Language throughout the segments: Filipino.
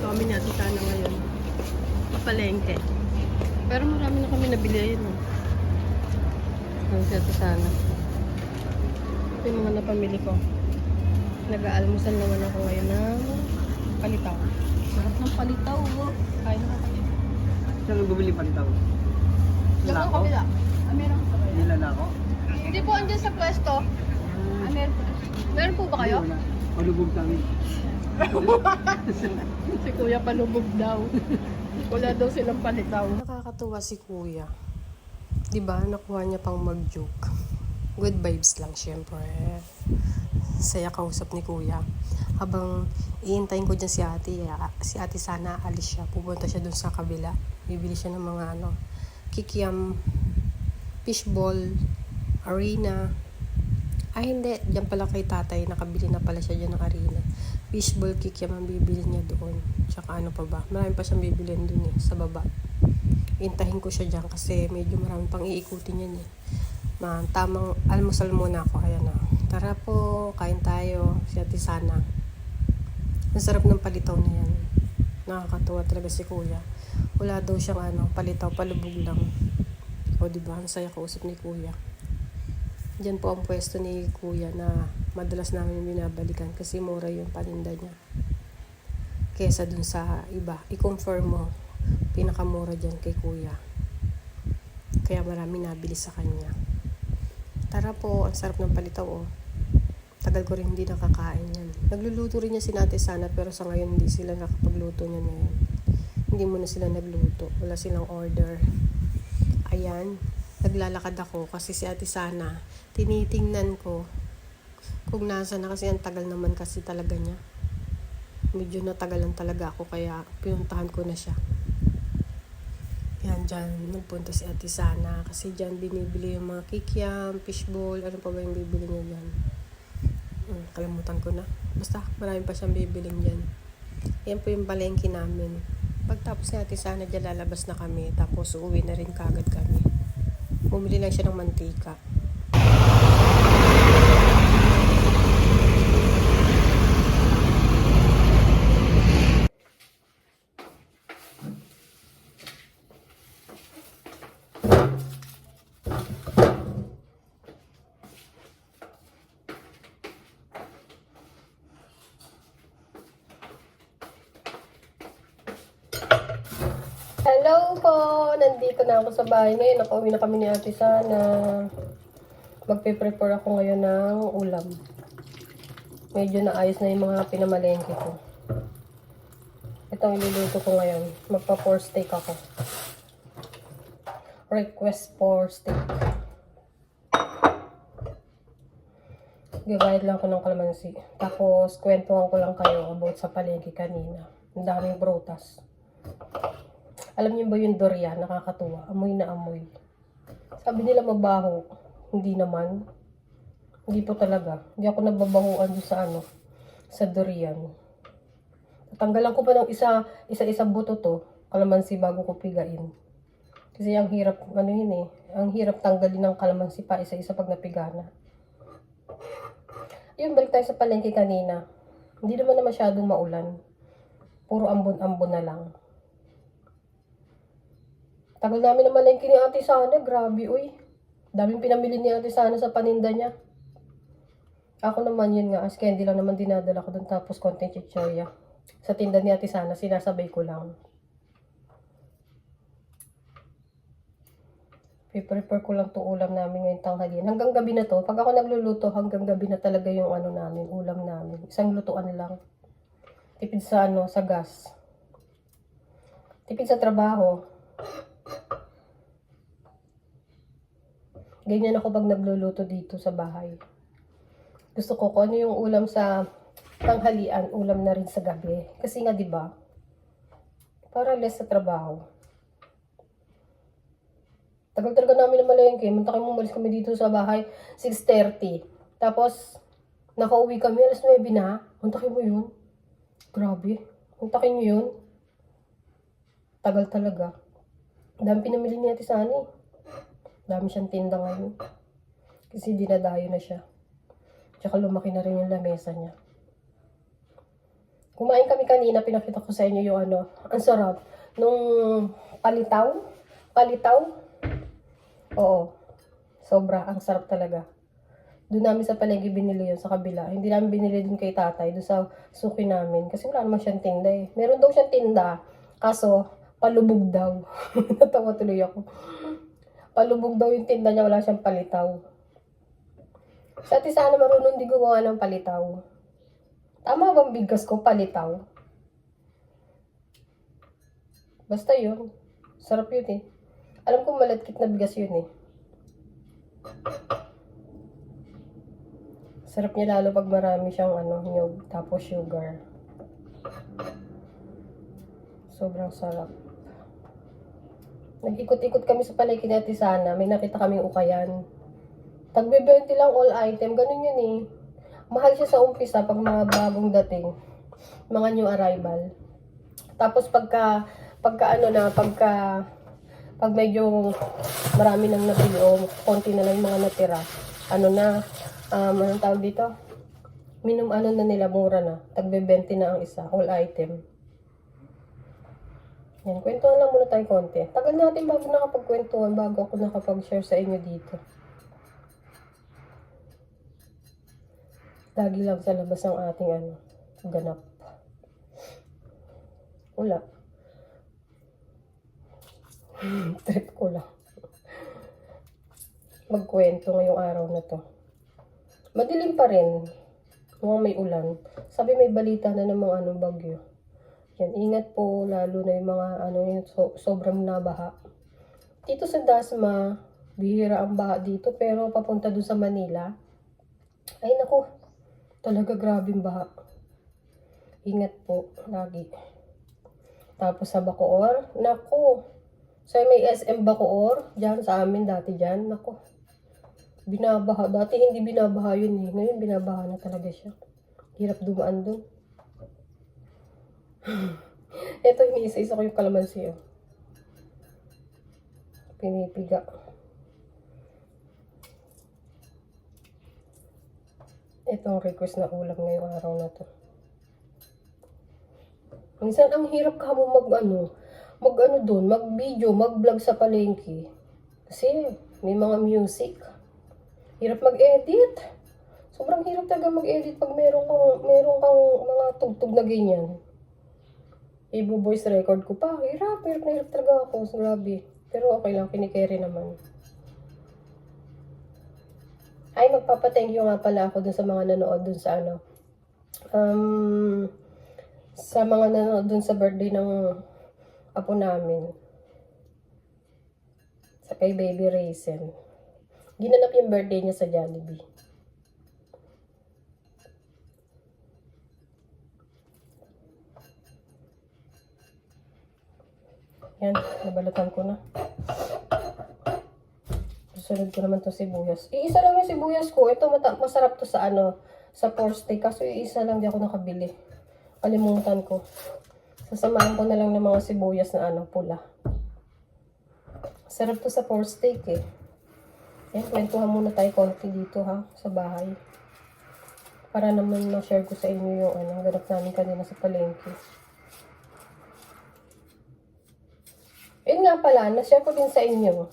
kami natin sana ngayon. Kapalengke. Pero marami na kami nabili ayun. Oh. Kami natin sana. Ito yung mga napamili ko. Nag-aalmusal naman ako ngayon ng palitaw. Sarap ng palitaw. Oh. Kain na kayo. Saan ang bumili palitaw? Diyan ang kabila. Ah, meron po kayo. Nila na ako? Hindi po andyan sa pwesto. Ah, meron po. Meron po ba kayo? Wala. Palubog kami. Si Kuya palubog daw. Wala daw silang palitaw. Nakakatuwa si Kuya. 'Di ba? Nakuha niya pang mag-joke. Good vibes lang syempre. Saya kausap ni Kuya. Habang iintayin ko dyan si ate, ah, si ate sana alis siya. Pupunta siya dun sa kabila. Bibili siya ng mga ano, kikiam, fishball, arena. Ay hindi, dyan pala kay tatay, nakabili na pala siya dyan ng arena. Fishball kikiam ang bibili niya doon. Tsaka ano pa ba, marami pa siyang bibilin doon eh, sa baba. Intahin ko siya dyan kasi medyo marami pang iikutin yan eh. Ma, tamang almusal muna ako, ayan na. Tara po, kain tayo, si Ate Sana. Ang sarap ng palitaw na yan. Nakakatuwa talaga si Kuya. Wala daw siyang ano, palitaw, palubog lang. O di ba, ang saya kausap ni Kuya. Diyan po ang pwesto ni Kuya na madalas namin binabalikan kasi mura yung paninda niya. Kesa dun sa iba. I-confirm mo, pinakamura dyan kay Kuya. Kaya marami nabili sa kanya. Tara po, ang sarap ng palitaw oh. Tagal ko rin hindi nakakain yan. Nagluluto rin niya si Nate sana pero sa ngayon hindi sila nakapagluto niya ngayon. Hindi mo na sila nagluto. Wala silang order. Ayan, naglalakad ako kasi si Ate Sana, tinitingnan ko kung nasa na kasi ang tagal naman kasi talaga niya. Medyo natagalan talaga ako kaya pinuntahan ko na siya. Yan, dyan, nagpunta si Ate Sana kasi dyan binibili yung mga kikiam, fishball, ano pa ba yung bibili niya dyan. Hmm, kalimutan ko na. Basta, marami pa siyang bibiling dyan. Yan po yung palengke namin. Pagtapos Ate Sana, dyan lalabas na kami. Tapos, uuwi na rin kagad kami. Bumili lang siya ng mantika. Hello po! Nandito na ako sa bahay ngayon. Nakauwi na kami ni Ate Sana. Magpe-prepare ako ngayon ng ulam. Medyo naayos na yung mga pinamalengke ko. Ito ang iluluto ko ngayon. Magpa-pork steak ako. Request for steak. Gagayad lang ako ng kalamansi. Tapos, kwentuhan ko lang kayo about sa palengke kanina. Ang daming prutas. Alam niyo ba yung durian? Nakakatuwa. Amoy na amoy. Sabi nila mabaho. Hindi naman. Hindi po talaga. Hindi ako nababahuan doon sa ano, sa durian. Tatanggalan ko pa ng isa, isa-isa buto to, kalamansi bago ko pigain. Kasi ang hirap, ano yun eh, ang hirap tanggalin ng kalamansi pa isa-isa pag napigana. Yun, balik tayo sa palengke kanina. Hindi naman na masyadong maulan. Puro ambon-ambon na lang. Tagal namin na malengke ni Ate Sana. Grabe, uy. Daming pinamili ni Ate Sana sa paninda niya. Ako naman yun nga. As candy lang naman dinadala ko doon. Tapos konting chichoya. Sa tinda ni Ate Sana, sinasabay ko lang. I-prepare ko lang itong ulam namin ngayong tanghalian. Hanggang gabi na to. Pag ako nagluluto, hanggang gabi na talaga yung ano namin, ulam namin. Isang lutuan lang. Tipid sa ano, sa gas. Tipid sa trabaho. Ganyan ako pag nagluluto dito sa bahay. Gusto ko kung ano yung ulam sa tanghalian, ulam na rin sa gabi. Kasi nga 'di ba? Para less sa trabaho. Tagal talaga namin na malengke. Muntakin mo, umalis kami dito sa bahay, 6.30. Tapos, nakauwi kami, alas 9 na. Muntakin mo yun. Grabe. Muntakin nyo yun. Tagal talaga. Dami pinamili ni Ate Sani. Dami siyang tinda ngayon. Kasi dinadayo na siya. Tsaka lumaki na rin yung lamesa niya. Kumain kami kanina, pinakita ko sa inyo yung ano, ang sarap. Nung palitaw, palitaw, oo, sobra, ang sarap talaga. Doon namin sa palengke binili yun sa kabila. Hindi namin binili dun kay tatay, doon sa suki namin. Kasi wala naman siyang tinda eh. Meron daw siyang tinda, kaso palubog daw. Natawa tuloy ako. Palubog daw yung tinda niya, wala siyang palitaw. Sa ati sana marunong din gumawa ng palitaw. Tama bang bigkas ko palitaw? Basta yun. Sarap yun eh. Alam ko malatkit na bigas yun eh. Sarap niya lalo pag marami siyang ano, nyog, tapos sugar. Sobrang sarap. Nag-ikot-ikot kami sa palengke natin sana. May nakita kaming ukayan. Tagbebente lang all item. Ganun yun eh. Mahal siya sa umpisa pag mga bagong dating. Mga new arrival. Tapos pagka, pagka ano na, pagka, pag medyo marami nang nabili o konti na lang mga natira, ano na, um, anong tawag dito? Minum ano na nila, mura na. Tagbebente na ang isa, all item. Yan, kwentuhan lang muna tayo konti. Tagal natin bago nakapagkwentuhan, bago ako nakapag-share sa inyo dito. Lagi lang sa labas ang ating ano, ganap. Wala. Trip ko lang. Magkwento ngayong araw na to. Madilim pa rin. Mukhang may ulan. Sabi may balita na ng mga anong bagyo. Yan, ingat po lalo na yung mga ano yung so, sobrang nabaha. Dito sa Dasma, bihira ang baha dito pero papunta dun sa Manila. Ay nako, talaga grabing baha. Ingat po lagi. Tapos sa Bacoor, nako. Sa may SM Bacoor, dyan sa amin dati dyan, nako. Binabaha. Dati hindi binabaha yun eh. Ngayon binabaha na talaga siya. Hirap dumaan dun. Ito, iniisa-isa ko yung kalamansi. Oh. Pinipiga. Ito ang request na ulam ngayong araw na to. Minsan ang hirap ka mo mag ano, mag ano doon, mag video, mag vlog sa palengke. Kasi may mga music. Hirap mag-edit. Sobrang hirap talaga mag-edit pag meron kang, meron kang mga tugtog na ganyan. Ibo-voice record ko pa. Hirap, hirap na hirap talaga ako. Grabe. Pero okay lang, kinikerry naman. Ay, magpapa-thank you nga pala ako dun sa mga nanood dun sa ano. Um, sa mga nanood dun sa birthday ng apo namin. Sa kay Baby Raisin. Ginanap yung birthday niya sa Jollibee. Yan, nabalatan ko na. Susunod ko naman to sibuyas. Iisa lang yung sibuyas ko. Ito masarap to sa ano, sa pork steak. Kaso iisa lang di ako nakabili. Kalimutan ko. Sasamahan ko na lang ng mga sibuyas na ano, pula. Sarap to sa pork steak eh. Ayan, kwentuhan muna tayo konti dito ha, sa bahay. Para naman ma-share ko sa inyo yung ano, ganap namin kanina sa palengke. Nga pala, na-share ko din sa inyo.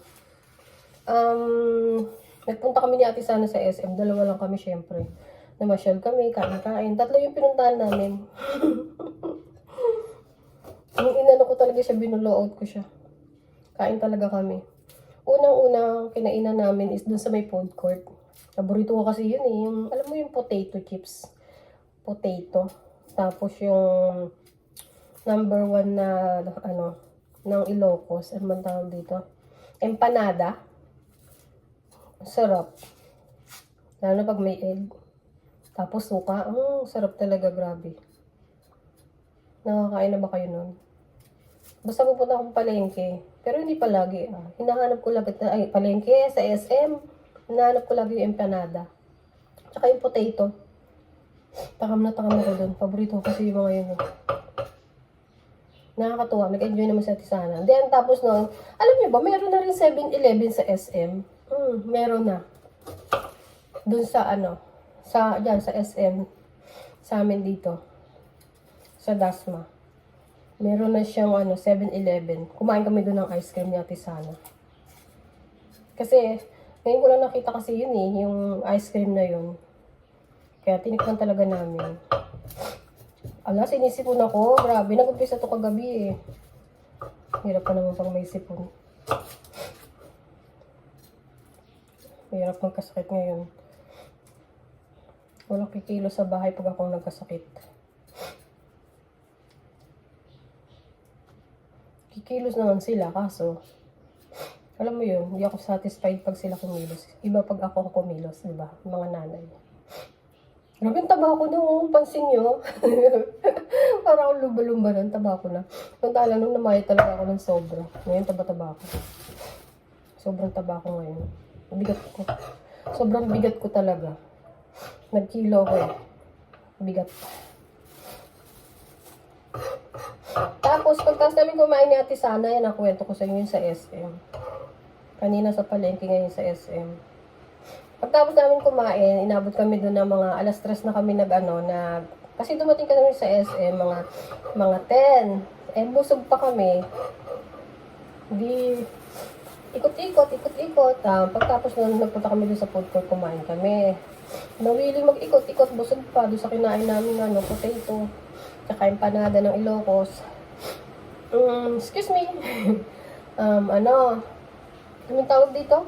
Um, nagpunta kami ni ate sana sa SM. Dalawa lang kami syempre. Namasyal kami, kain-kain. Tatlo yung pinuntahan namin. Yung inano ko talaga siya, binulo ko siya. Kain talaga kami. Unang-unang kinainan namin is dun sa may food court. Paborito ko kasi yun eh. Yung, alam mo yung potato chips. Potato. Tapos yung number one na ano, ng Ilocos. Ano man tawag dito? Empanada. Sarap. Lalo pag may egg. Tapos suka. Ang sarap talaga, grabe. Nakakain na ba kayo nun? Basta pupunta akong palengke. Pero hindi palagi ah. Hinahanap ko lagi, ay palengke sa SM. Hinahanap ko lagi yung empanada. Tsaka yung potato. Takam na takam ako doon. Paborito ko kasi yung mga yun. eh. Nakakatuwa. Nag-enjoy naman sa Tisana. Then, tapos noon, alam niyo ba, meron na rin 7-Eleven sa SM. Hmm, meron na. Doon sa ano, sa, dyan, sa SM. Sa amin dito. sa Dasma. Meron na siyang ano, 7-Eleven. Kumain kami doon ng ice cream ni Ate Sana. Kasi, ngayon ko lang nakita kasi yun eh, yung ice cream na yun. Kaya tinikman talaga namin. Ala, sinisipon ako. Grabe, nag-umpisa to kagabi eh. Hirap pa naman pang may sipon. Hirap magkasakit ngayon. Walang kikilo sa bahay pag akong nagkasakit. Kikilos naman sila, kaso, alam mo yun, hindi ako satisfied pag sila kumilos. Iba pag ako kumilos, di ba? Mga nanay. Grabe yung taba ko na, oh. Pansin nyo. Parang akong lumba-lumba ng taba ko na. Nung tala nung namaya talaga ako ng sobra. Ngayon taba-taba ako. Sobrang taba ko ngayon. Bigat ko. Sobrang bigat ko talaga. Nagkilo ko eh. Bigat. Tapos, pagtas namin kumain ni Ate Sana, yan ang kwento ko sa inyo sa SM. Kanina sa palengke ngayon sa SM. Pagtapos namin kumain, inabot kami doon ng mga alas 3 na kami nag ano, nag kasi dumating kami sa SM mga mga 10. Eh busog pa kami. Di ikot-ikot, ikot-ikot. Ah, pagtapos nun, nagpunta kami doon sa food court, kumain kami. Nawiling mag-ikot-ikot, busog pa doon sa kinain namin ano, potato. Tsaka empanada ng Ilocos. Um, excuse me. um, ano, anong tawag dito?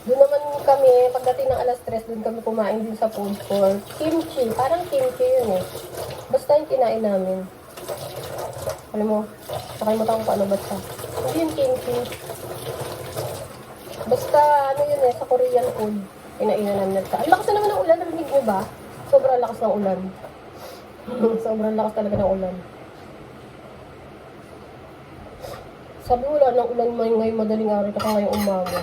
Doon naman kami, pagdating ng alas 3, doon kami kumain din sa food court. Kimchi, parang kimchi yun eh. Basta yung kinain namin. Alam mo, nakalimutan ko kung ano ba siya. Hindi yung kimchi. Basta, ano yun eh, sa Korean food. Kinainan namin nagka. Ang lakas na naman ng ulan, narinig niyo ba? Sobrang lakas ng ulan. Sobrang lakas talaga ng ulan. Sabi wala ng ulan may ngayong madaling araw at ngayong umaga.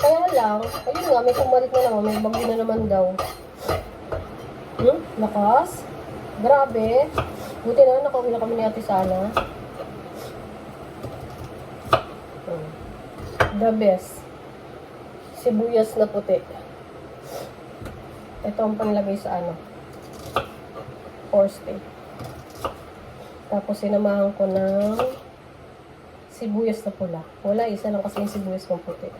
Kaya lang, ayun nga, may pumalit na naman, may bagyo na naman daw. Hmm? Lakas? Grabe. Buti na nakauwi na kami ni Ate Sana. Hmm. The best. Sibuyas na puti. Ito ang panlagay sa ano. Force steak. Tapos sinamahan ko ng sibuyas na pula. Wala, isa lang kasi yung sibuyas ng puti.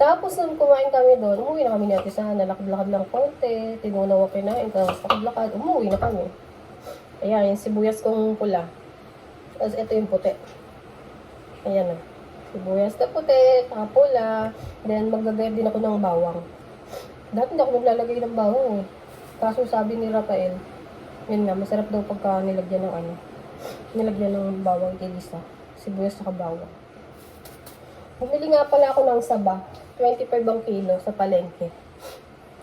Tapos nung kumain kami doon, umuwi na kami natin sa nalakad-lakad lang konti, tinunaw ang kinain, tapos lakad-lakad, umuwi na kami. Ayan, yung sibuyas kong pula. Tapos ito yung puti. Ayan na. Sibuyas na puti, saka pula. Then maggagayad din ako ng bawang. Dati hindi ako naglalagay ng bawang eh. Kaso sabi ni Rafael, yun nga, masarap daw pagka nilagyan ng ano, nilagyan ng bawang kilisa. Sibuyas saka bawang. Bumili nga pala ako ng saba. 25 ang kilo sa palengke.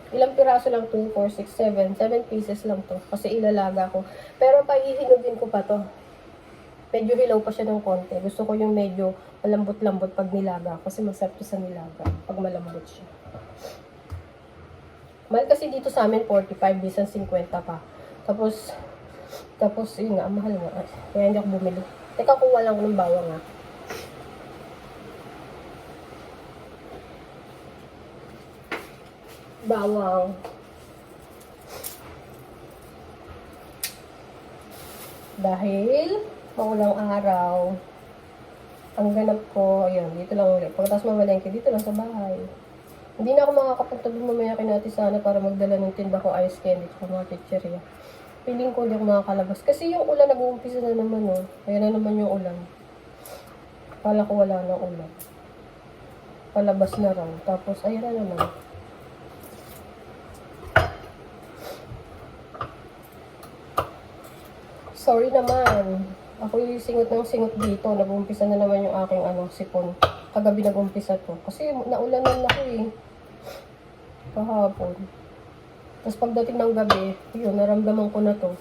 Ilang piraso lang 2, 4, 6, 7. 7 pieces lang to. Kasi ilalaga ko. Pero pahihinugin ko pa to. Medyo hilaw pa siya ng konti. Gusto ko yung medyo malambot-lambot pag nilaga. Kasi masarap to sa nilaga. Pag malambot siya. Mahal kasi dito sa amin 45, bisan 50 pa. Tapos, tapos yun nga, mahal nga. Kaya hindi ako bumili. Teka, kuha lang ng bawang nga. Bawang. Dahil maulang araw, ang ganap ko, ayun, dito lang ulit. Pagkatapos mamalengke, dito lang sa bahay. Hindi na ako makakapagtabi mamaya kay natin sana para magdala ng tinda ko ice candy at mga chicheria. Piling ko hindi ako makakalabas. Kasi yung ulan nag-uumpisa na naman, oh. Ayan na naman yung ulan. Kala ko wala na ulan. Palabas na raw. Tapos, ayan na naman. Sorry naman. Ako yung singot ng singot dito. Nag-umpisa na naman yung aking ano, sipon. Kagabi nag-umpisa to. Kasi naulanan ako eh. Kahapon. Tapos pagdating ng gabi, yun, naramdaman ko na to.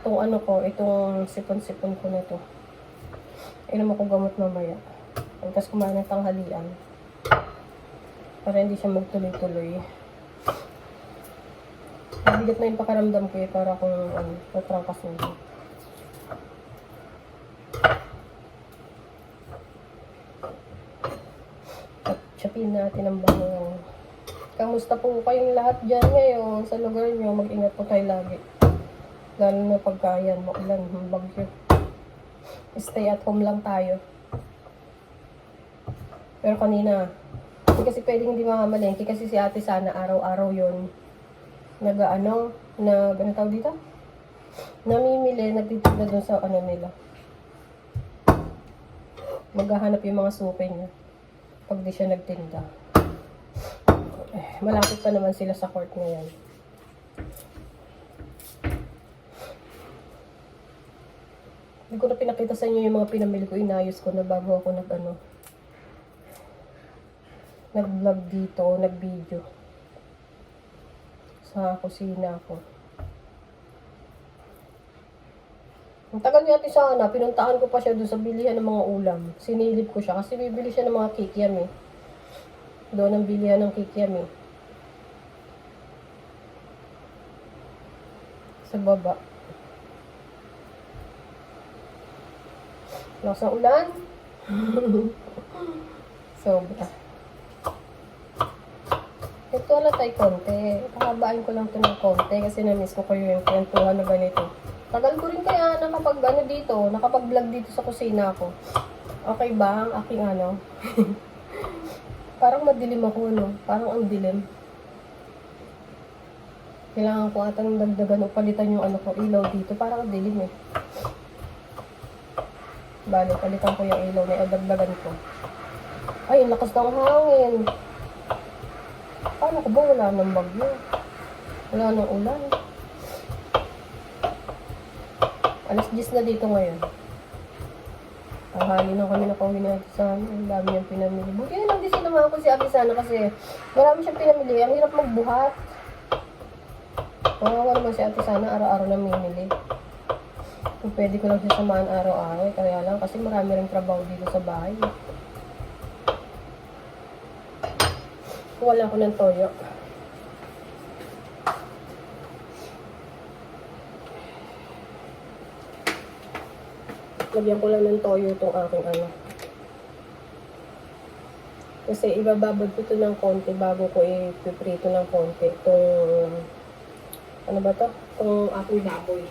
Itong ano ko, itong sipon-sipon ko na to. Inom ako gamot mamaya. Tapos kumain ng tanghalian. Para hindi siya magtuloy-tuloy. Mabigat na yung pakaramdam ko eh, para kung ano, natrangkasuhin. At chapin natin ang bawang. Kamusta po kayong lahat dyan ngayon sa lugar nyo? Mag-ingat po tayo lagi. Lalo na pagka yan, maulan, bagyo. Stay at home lang tayo. Pero kanina, hindi kasi pwedeng hindi mamamalengke kasi si ate sana araw-araw yon nag ano, nag ano tawag dito? Namimili, nagtitinda doon sa ano nila. Maghahanap yung mga suki niya pag di siya nagtinda. Eh, malapit pa naman sila sa court ngayon. Hindi ko na pinakita sa inyo yung mga pinamili ko, inayos ko na bago ako nag ano, nag-vlog dito, nag-video. Sa kusina ko. Ang niya natin sana, pinuntahan ko pa siya doon sa bilihan ng mga ulam. Sinilip ko siya kasi bibili siya ng mga kikiam eh. Doon ang bilihan ng kikiam eh. Sa baba. Lakas ng ulan. Sobra. Ito wala tayo konti. Pakabaan ko lang ito ng konti kasi na-miss ko kayo yung kwentuhan na ganito. Tagal ko rin kaya nakapag ano dito, nakapag-vlog dito sa kusina ko. Okay ba ang aking ano? Parang madilim ako, no? Parang ang dilim. Kailangan ko atang dagdagan o palitan yung ano ko, ilaw dito. Parang ang dilim eh. Bale, palitan ko yung ilaw na dagdagan ko. Ay, ang lakas ng hangin. Paano ko ba wala nang bagyo? Wala nang ulan. Alas 10 na dito ngayon. Tanghali na kami nakauwi na sa Ang dami niyang pinamili. Buti na lang din sinamahan ko si Ate Sana kasi marami siyang pinamili. Ang hirap magbuhat. Kawawa naman si Ate Sana araw-araw na mamimili. Kung pwede ko lang siya samahan araw-araw. eh, Kaya lang kasi marami rin trabaho dito sa bahay. Wala ko ng toyo. Lagyan ko lang ng toyo itong aking ano. Kasi ibababad ko ito ng konti bago ko ipiprito ng konti. Itong, ano ba to? Itong aking baboy.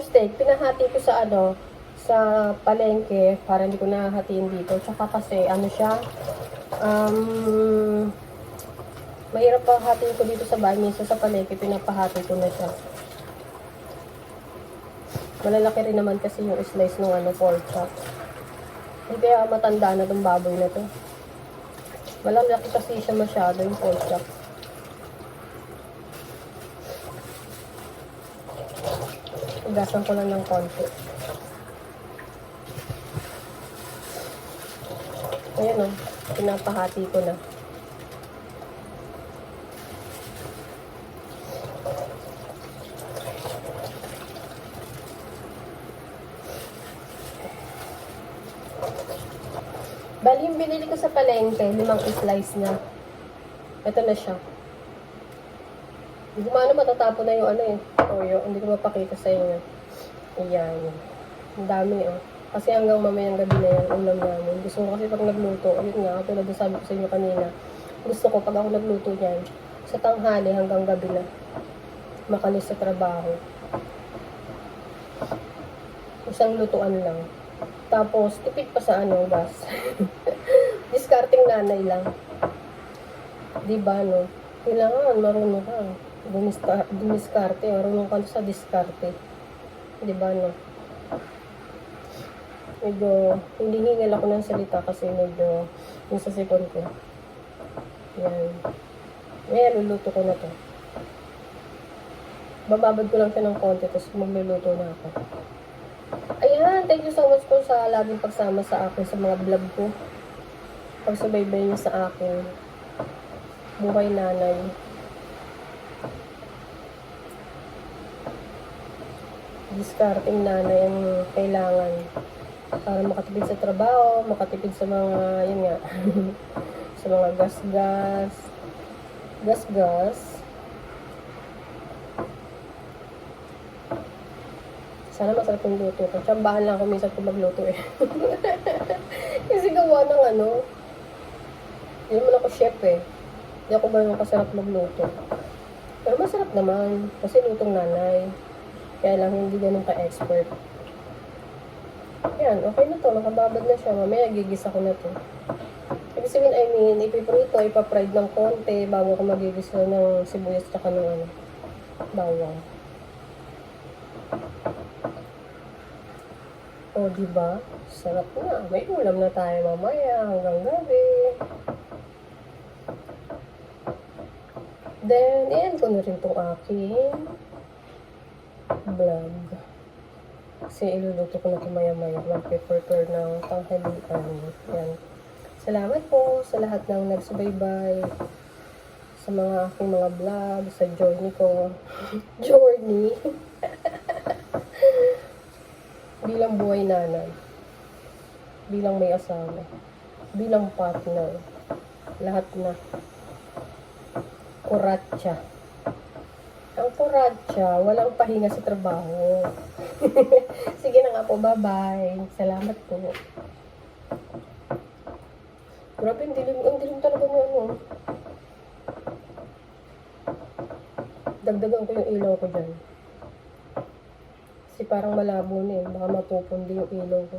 Steak, pinahati ko sa ano, sa palengke para hindi ko nahatiin dito. Tsaka kasi ano siya, um, mahirap pa hatiin ko dito sa bahay. Minsan sa palengke, pinapahati ko na siya. Malalaki rin naman kasi yung slice ng ano, pork chop. Hindi kaya matanda na tong baboy na to. Malalaki kasi siya masyado yung pork chop. Ugasan ko lang ng konti. Ayan o, pinapahati ko na. Bali yung binili ko sa palengke, limang slice na. Ito na siya. Hindi ko maano na yung ano eh, toyo. Hindi ko mapakita sa inyo. Ayan. Ang dami oh. Kasi hanggang mamayang gabi na yung ulam namin. Gusto ko kasi pag nagluto, ulit nga, tulad ng sabi ko sa inyo kanina, gusto ko pag ako nagluto niyan, sa tanghali hanggang gabi na, makalis sa trabaho. Isang lutuan lang. Tapos, tipid pa sa ano, gas. Discarding nanay lang. Di ba, no? Kailangan marunong ka. Dumiska, dumiskarte. Marunong ka sa diskarte. Di ba, no? Medyo, hindi hingal ako ng salita kasi medyo yung sa sipon ko. Yan. Ngayon, luluto ko na to. Bababad ko lang siya ng konti, tapos magluluto na ako. Ayan, thank you so much po sa laging pagsama sa akin sa mga vlog ko. Pagsubaybay niyo sa akin. Buhay nanay. Discarding nanay ang kailangan para makatipid sa trabaho, makatipid sa mga, yun nga, sa mga gas-gas, gas-gas. Sana masarap yung luto ko. Tsambahan lang ako minsan kung magluto eh. Kasi gawa ng ano, hindi mo ako chef eh. Hindi ako ganun kasarap magluto. Pero masarap naman, kasi lutong nanay. Kaya lang hindi ganun ka-expert. Yan, okay na to. Nakababad na siya. Mamaya gigisa ko na to. Ibig sabihin, I mean, ipiprito, ipapride ng konti bago ko magigisa ng sibuyas tsaka ng ano, bawang. O, di ba? Sarap na. May ulam na tayo mamaya hanggang gabi. Then, i-end ko na rin itong aking vlog. Kasi iluluto ko na ito maya-maya. Mag-prepare ng tanghalian. Yan. Salamat po sa lahat ng nagsubaybay sa mga aking mga vlog, sa journey ko. journey. bilang buhay nanay. Bilang may asawa. Bilang partner. Lahat na. Kuratsa. Ang kuratsa, walang pahinga sa trabaho. Sige na nga po, bye-bye. Salamat po. Grabe, ang dilim, ang dilim talaga ng ano. Dagdagan ko yung ilaw ko dyan. Kasi parang malabo na eh. Baka mapupundi yung ilaw ko.